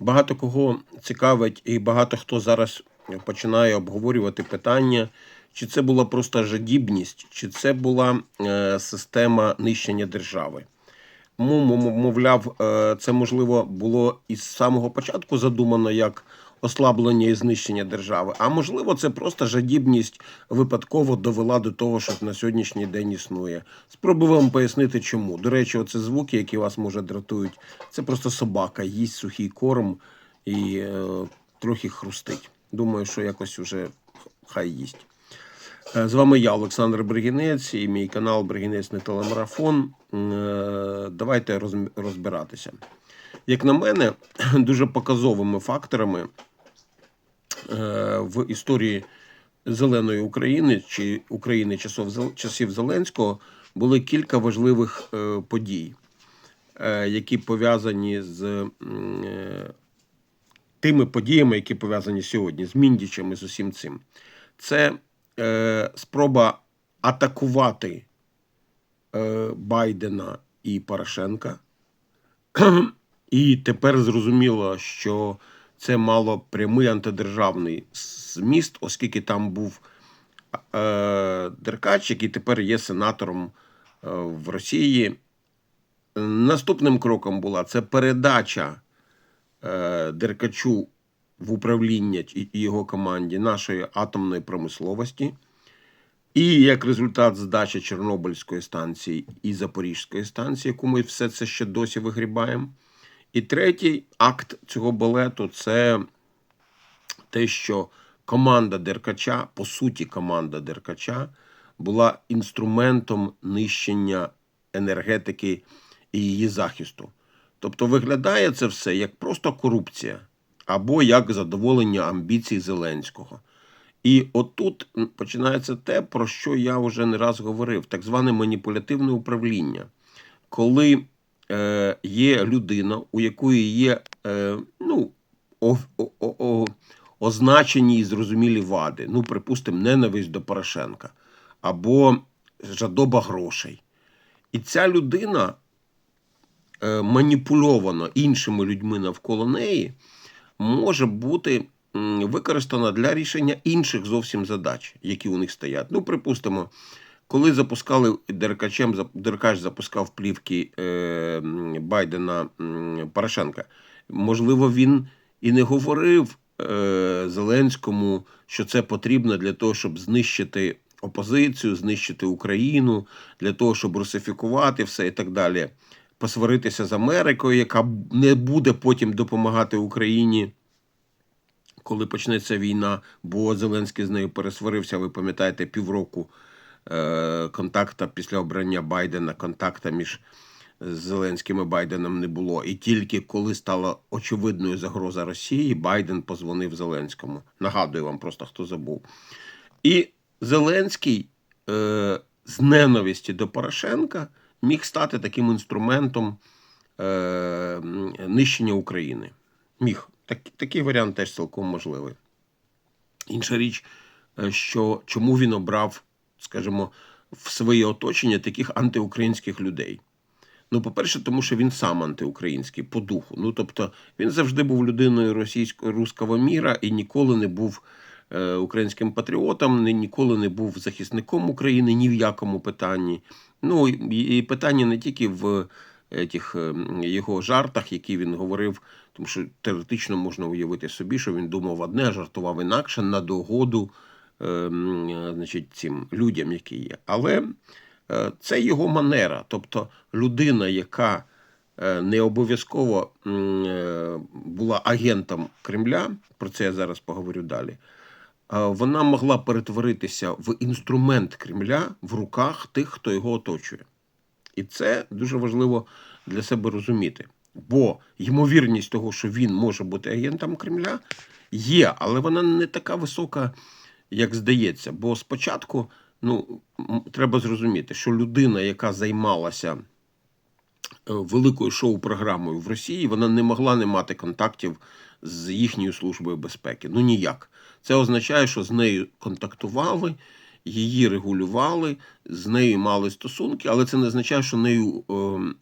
Багато кого цікавить, і багато хто зараз починає обговорювати питання, чи це була просто жадібність, чи це була е, система нищення держави. Мовляв, е, це можливо було із самого початку задумано як ослаблення і знищення держави. А можливо, це просто жадібність випадково довела до того, що на сьогоднішній день існує. Спробую вам пояснити, чому. До речі, оце звуки, які вас може дратують. Це просто собака, їсть сухий корм і е, трохи хрустить. Думаю, що якось уже хай їсть. Е, З вами я, Олександр Бригінець, і мій канал Бригінець не телемарафон. Е, Давайте розбиратися. Як на мене, дуже показовими факторами в історії зеленої України чи України часов, часів Зеленського були кілька важливих е, подій, е, які пов'язані з е, тими подіями, які пов'язані сьогодні, з Міндічем і з усім цим. Це е, спроба атакувати е, Байдена і Порошенка. І тепер зрозуміло, що це мало прямий антидержавний зміст, оскільки там був е, Деркач, який тепер є сенатором е, в Росії. Наступним кроком була це передача е, Деркачу в управління і його команді нашої атомної промисловості. І як результат здачі Чорнобильської станції і Запорізької станції, яку ми все це ще досі вигрібаємо. І третій акт цього балету це те, що команда Деркача, по суті, команда Деркача була інструментом нищення енергетики і її захисту. Тобто виглядає це все як просто корупція або як задоволення амбіцій Зеленського. І отут починається те, про що я вже не раз говорив: так зване маніпулятивне управління, коли е, є людина, у якої є е, ну, о, о, о, означені і зрозумілі вади, ну, припустимо, ненависть до Порошенка або жадоба грошей. І ця людина е, маніпульована іншими людьми навколо неї, може бути використана для рішення інших зовсім задач, які у них стоять. Ну, припустимо, коли запускали Деркачем, Деркач запускав плівки е, Байдена Порошенка, можливо, він і не говорив е, Зеленському, що це потрібно для того, щоб знищити опозицію, знищити Україну, для того, щоб русифікувати все і так далі. Посваритися з Америкою, яка не буде потім допомагати Україні, коли почнеться війна, бо Зеленський з нею пересварився, ви пам'ятаєте, півроку контакта після обрання Байдена, контакта між Зеленським і Байденом не було. І тільки коли стала очевидною загроза Росії, Байден позвонив Зеленському. Нагадую вам просто, хто забув. І Зеленський е, з ненависті до Порошенка міг стати таким інструментом е, нищення України. Міг. Так, такий варіант теж цілком можливий. Інша річ, е, що чому він обрав, скажімо, в своє оточення таких антиукраїнських людей. Ну, по-перше, тому що він сам антиукраїнський по духу. Ну, тобто, він завжди був людиною російського руського міра і ніколи не був е, українським патріотом, ні- ніколи не був захисником України ні в якому питанні. Ну, і, питання не тільки в е, тих, е, його жартах, які він говорив, тому що теоретично можна уявити собі, що він думав одне, жартував інакше на догоду значить, цим людям, які є. Але е, це його манера. Тобто людина, яка е, не обов'язково е, була агентом Кремля, про це я зараз поговорю далі. е, Вона могла перетворитися в інструмент Кремля в руках тих, хто його оточує. І це дуже важливо для себе розуміти. Бо ймовірність того, що він може бути агентом Кремля, є, але вона не така висока, як здається. Бо спочатку ну, треба зрозуміти, що людина, яка займалася е, великою шоу-програмою в Росії, вона не могла не мати контактів з їхньою службою безпеки. Ну ніяк. Це означає, що з нею контактували, її регулювали, з нею мали стосунки, але це не означає, що нею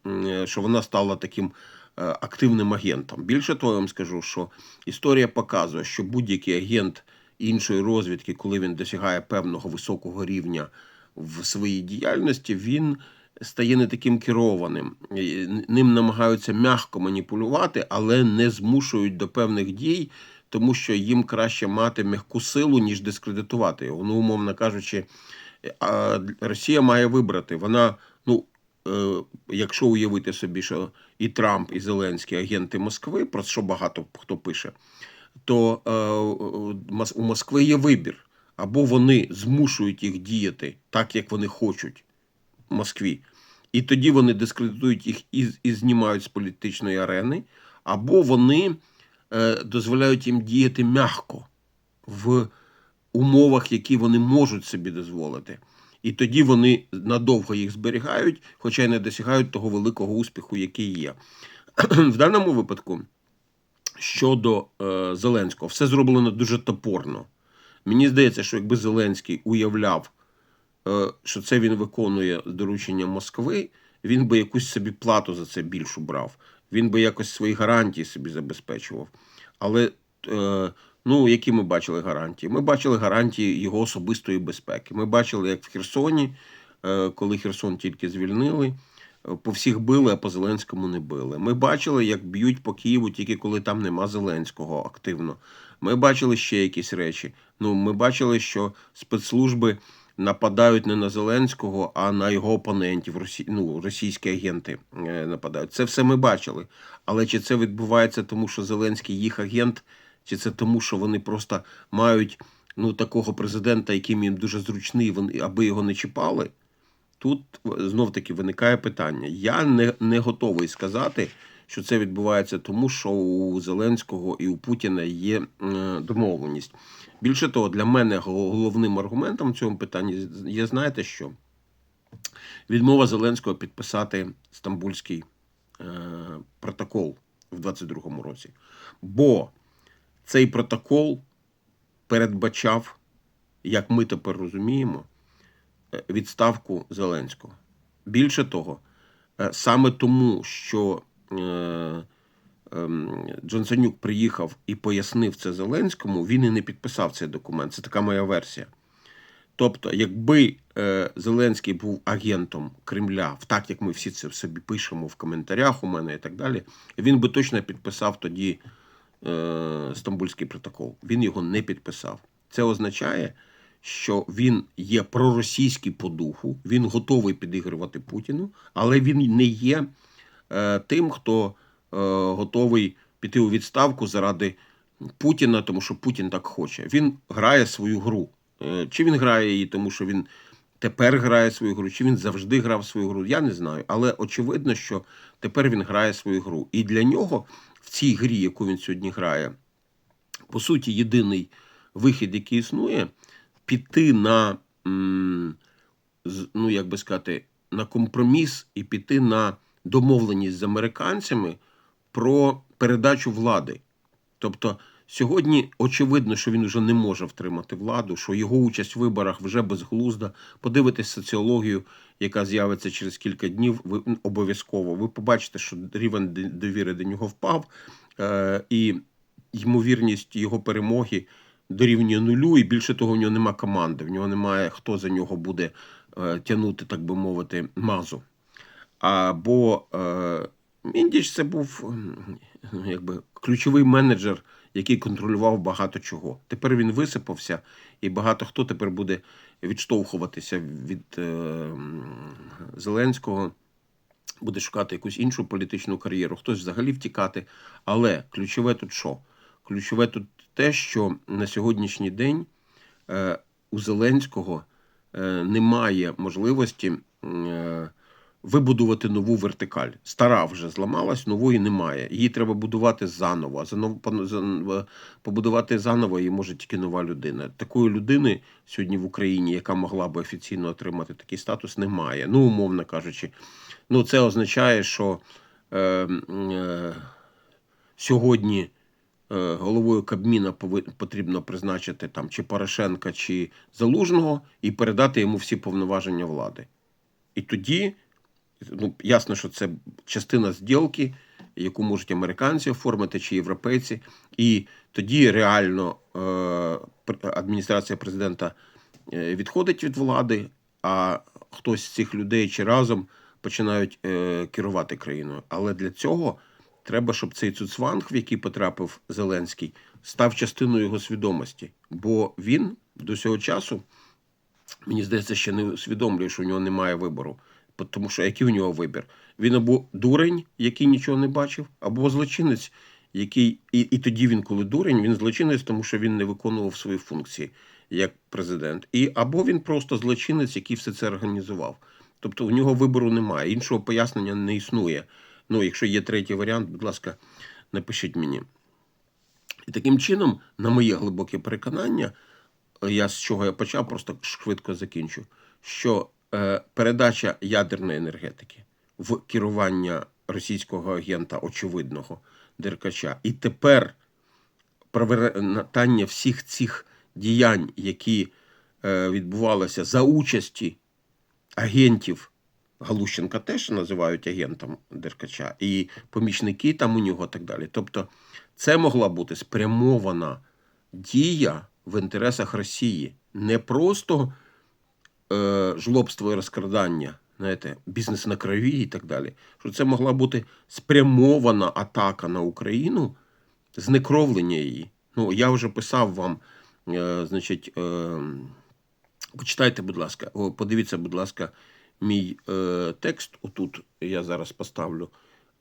е, е, що вона стала таким активним агентом. Більше того, я вам скажу, що історія показує, що будь-який агент іншої розвідки, коли він досягає певного високого рівня в своїй діяльності, він стає не таким керованим. Ним намагаються м'яко маніпулювати, але не змушують до певних дій, тому що їм краще мати м'яку силу, ніж дискредитувати його. Ну, умовно кажучи, Росія має вибрати. Вона, ну, е, якщо уявити собі, що і Трамп, і Зеленський агенти Москви, про що багато хто пише, то е, у Москви є вибір. Або вони змушують їх діяти так, як вони хочуть в Москві, і тоді вони дискредитують їх і, і знімають з політичної арени, або вони е, дозволяють їм діяти м'яко в умовах, які вони можуть собі дозволити. І тоді вони надовго їх зберігають, хоча й не досягають того великого успіху, який є. В даному випадку щодо е, Зеленського, все зроблено дуже топорно. Мені здається, що якби Зеленський уявляв, е, що це він виконує доручення Москви, він би якусь собі плату за це більшу брав. Він би якось свої гарантії собі забезпечував. Але е, ну, які ми бачили гарантії? Ми бачили гарантії його особистої безпеки. Ми бачили, як в Херсоні, е, коли Херсон тільки звільнили, по всіх били, а по Зеленському не били. Ми бачили, як б'ють по Києву тільки коли там нема Зеленського активно. Ми бачили ще якісь речі. Ну, ми бачили, що спецслужби нападають не на Зеленського, а на його опонентів. Росі... Ну, російські агенти е, нападають. Це все ми бачили. Але чи це відбувається тому, що Зеленський їх агент, чи це тому, що вони просто мають ну, такого президента, яким їм дуже зручний, вони, аби його не чіпали? Тут знов таки виникає питання. Я не, не готовий сказати, що це відбувається тому, що у Зеленського і у Путіна є е, домовленість. Більше того, для мене головним аргументом в цьому питанні є, знаєте що? Відмова Зеленського підписати Стамбульський е, протокол в 22-му році. Бо цей протокол передбачав, як ми тепер розуміємо, відставку Зеленського. Більше того, е, саме тому, що е, ем, Джонсонюк приїхав і пояснив це Зеленському, він і не підписав цей документ. Це така моя версія. Тобто, якби е, Зеленський був агентом Кремля, так як ми всі це собі пишемо в коментарях у мене і так далі, він би точно підписав тоді е, Стамбульський протокол. Він його не підписав. Це означає, що він є проросійський по духу, він готовий підігрувати Путіну, але він не є е, тим, хто е, готовий піти у відставку заради Путіна, тому що Путін так хоче. Він грає свою гру. Е, Чи він грає її, тому що він тепер грає свою гру, чи він завжди грав свою гру, я не знаю. Але очевидно, що тепер він грає свою гру. І для нього в цій грі, яку він сьогодні грає, по суті, єдиний вихід, який існує, піти на, ну як би сказати, на компроміс і піти на домовленість з американцями про передачу влади. Тобто сьогодні очевидно, що він вже не може втримати владу, що його участь в виборах вже безглузда. Подивитись соціологію, яка з'явиться через кілька днів, ви обов'язково. Ви побачите, що рівень довіри до нього впав, е, і ймовірність його перемоги дорівнює нулю, і більше того, в нього нема команди, в нього немає хто за нього буде е, тягнути, так би мовити, мазу. Або е, Міндіч це був м, якби ключовий менеджер, який контролював багато чого. Тепер він висипався, і багато хто тепер буде відштовхуватися від е, Зеленського, буде шукати якусь іншу політичну кар'єру, хтось взагалі втікати. Але ключове тут що? Ключове тут те, що на сьогоднішній день е, у Зеленського е, немає можливості е, вибудувати нову вертикаль. Стара вже зламалась, нової немає. Її треба будувати заново. А заново побудувати заново її може тільки нова людина. Такої людини сьогодні в Україні, яка могла би офіційно отримати такий статус, немає. Ну, умовно кажучи, ну це означає, що е, е, сьогодні головою Кабміна потрібно призначити там чи Порошенка, чи Залужного і передати йому всі повноваження влади. І тоді, ну, ясно, що це частина зділки, яку можуть американці оформити чи європейці, і тоді реально е, адміністрація президента е, відходить від влади, а хтось з цих людей чи разом починають е, керувати країною. Але для цього треба, щоб цей цуцванг, в який потрапив Зеленський, став частиною його свідомості. Бо він до цього часу, мені здається, ще не усвідомлює, що у нього немає вибору. Тому що який у нього вибір? Він або дурень, який нічого не бачив, або злочинець, який. І, і тоді він, коли дурень, він злочинець, тому що він не виконував свої функції як президент. І або він просто злочинець, який все це організував. Тобто у нього вибору немає. Іншого пояснення не існує. Ну, якщо є третій варіант, будь ласка, напишіть мені. І таким чином, на моє глибоке переконання, я з чого я почав, просто швидко закінчу, що е, передача ядерної енергетики в керування російського агента очевидного Деркача, і тепер провертання всіх цих діянь, які е, відбувалися за участі агентів Галущенка теж називають агентом Деркача, і помічники там у нього так далі. Тобто, це могла бути спрямована дія в інтересах Росії, не просто е, жлобство і розкрадання, знаєте, бізнес на крові і так далі. Що це могла бути спрямована атака на Україну, знекровлення її. Ну, я вже писав вам, е, значить, е, почитайте, будь ласка, о, подивіться, будь ласка, мій е, текст. Отут я зараз поставлю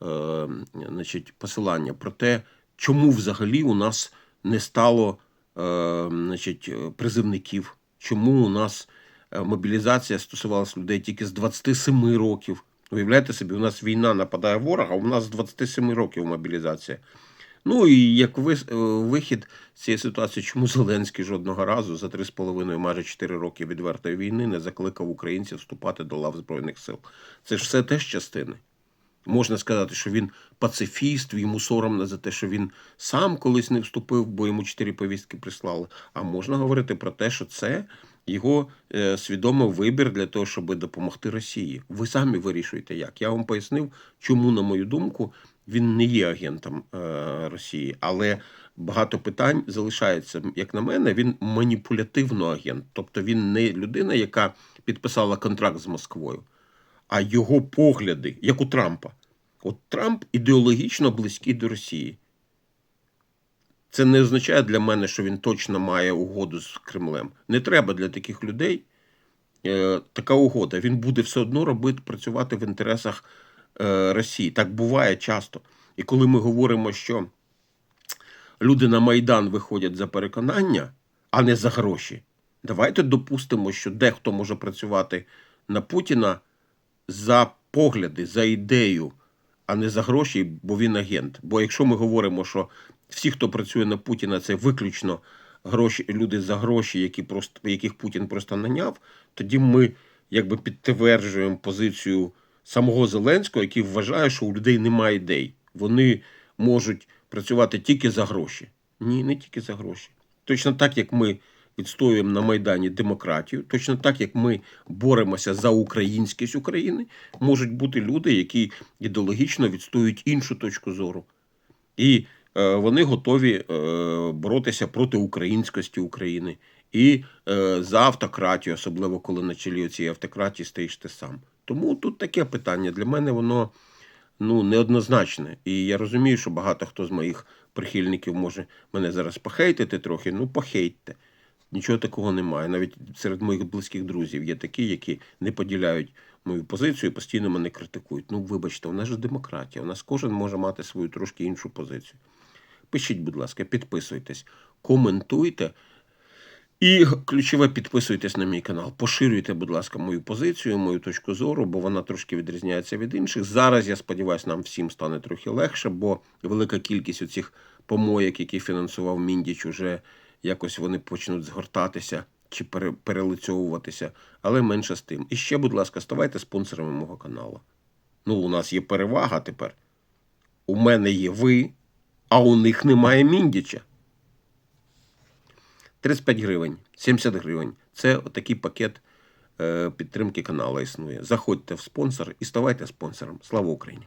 е, значить, посилання про те, чому взагалі у нас не стало е, значить, призивників, чому у нас е, мобілізація стосувалася людей тільки з 27 років. Уявляєте собі, у нас війна нападає ворог, а у нас з 27 років мобілізація. Ну і як е, вихід з цієї ситуації, чому Зеленський жодного разу за 3,5, майже 4 роки відвертої війни не закликав українців вступати до лав Збройних сил. Це ж все теж частини. Можна сказати, що він пацифіст, йому соромно за те, що він сам колись не вступив, бо йому чотири повістки прислали. А можна говорити про те, що це його е, свідомий вибір для того, щоб допомогти Росії. Ви самі вирішуєте, як. Я вам пояснив, чому, на мою думку, він не є агентом е, Росії, але багато питань залишається. Як на мене, він маніпулятивно агент, тобто він не людина, яка підписала контракт з Москвою а його погляди, як у Трампа. От Трамп ідеологічно близький до Росії. Це не означає для мене, що він точно має угоду з Кремлем. Не треба для таких людей е, така угода. Він буде все одно робити, працювати в інтересах Росії. Так буває часто. І коли ми говоримо, що люди на Майдан виходять за переконання, а не за гроші, давайте допустимо, що дехто може працювати на Путіна за погляди, за ідею, а не за гроші, бо він агент. Бо якщо ми говоримо, що всі, хто працює на Путіна, це виключно гроші, люди за гроші, які просто, яких Путін просто наняв, тоді ми якби підтверджуємо позицію самого Зеленського, який вважає, що у людей немає ідей. Вони можуть працювати тільки за гроші. Ні, не тільки за гроші. Точно так, як ми відстоюємо на Майдані демократію, точно так, як ми боремося за українськість України, можуть бути люди, які ідеологічно відстоюють іншу точку зору. І е, вони готові е, боротися проти українськості України і е, за автократію, особливо коли на чолі цієї автократії стоїш ти сам. Тому тут таке питання. Для мене воно ну, неоднозначне. І я розумію, що багато хто з моїх прихильників може мене зараз похейтити трохи. Ну, похейтьте. Нічого такого немає. Навіть серед моїх близьких друзів є такі, які не поділяють мою позицію і постійно мене критикують. Ну, вибачте, у нас же демократія. У нас кожен може мати свою трошки іншу позицію. Пишіть, будь ласка, підписуйтесь, коментуйте. І ключове підписуйтесь на мій канал. Поширюйте, будь ласка, мою позицію, мою точку зору, бо вона трошки відрізняється від інших. Зараз я сподіваюся, нам всім стане трохи легше, бо велика кількість оцих помоєк, які фінансував Міндіч, уже якось вони почнуть згортатися чи пере- перелицьовуватися, але менше з тим. І ще, будь ласка, ставайте спонсорами мого каналу. Ну, у нас є перевага тепер. У мене є ви, а у них немає Міндіча. 35 гривень, 70 гривень. Це такий пакет е, підтримки каналу існує. Заходьте в спонсор і ставайте спонсором. Слава Україні!